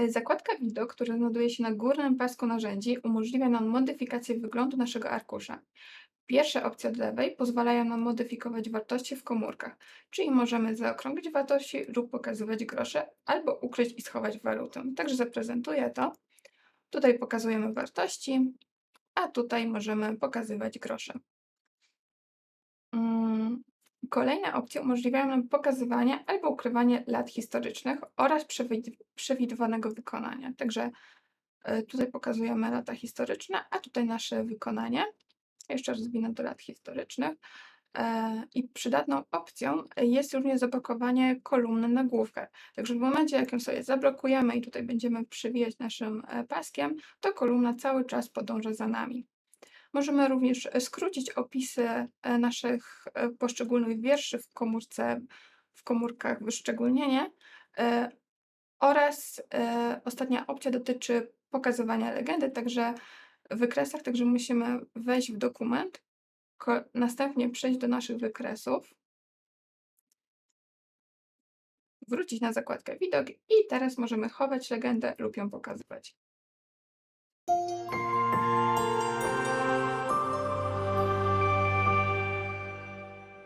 E, Zakładka Widok, która znajduje się na górnym pasku narzędzi, umożliwia nam modyfikację wyglądu naszego arkusza. Pierwsze opcje od lewej pozwalają nam modyfikować wartości w komórkach, czyli możemy zaokrąglić wartości lub pokazywać grosze, albo ukryć i schować walutę. Także zaprezentuję to. Tutaj pokazujemy wartości, a tutaj możemy pokazywać grosze. Kolejne opcje umożliwiają nam pokazywanie albo ukrywanie lat historycznych oraz przewid- przewidywanego wykonania. Także e, tutaj pokazujemy lata historyczne, a tutaj nasze wykonanie. Jeszcze rozwinę do lat historycznych. E, I przydatną opcją jest również zablokowanie kolumny nagłówka. Także w momencie, jak ją sobie zablokujemy i tutaj będziemy przywijać naszym e, paskiem, to kolumna cały czas podąża za nami. Możemy również e, skrócić opisy e, naszych e, poszczególnych wierszy w komórce, w komórkach wyszczególnienie. Oraz ostatnia opcja dotyczy pokazywania legendy, także w wykresach, także musimy wejść w dokument, następnie przejść do naszych wykresów, wrócić na zakładkę widok i teraz możemy chować legendę lub ją pokazywać.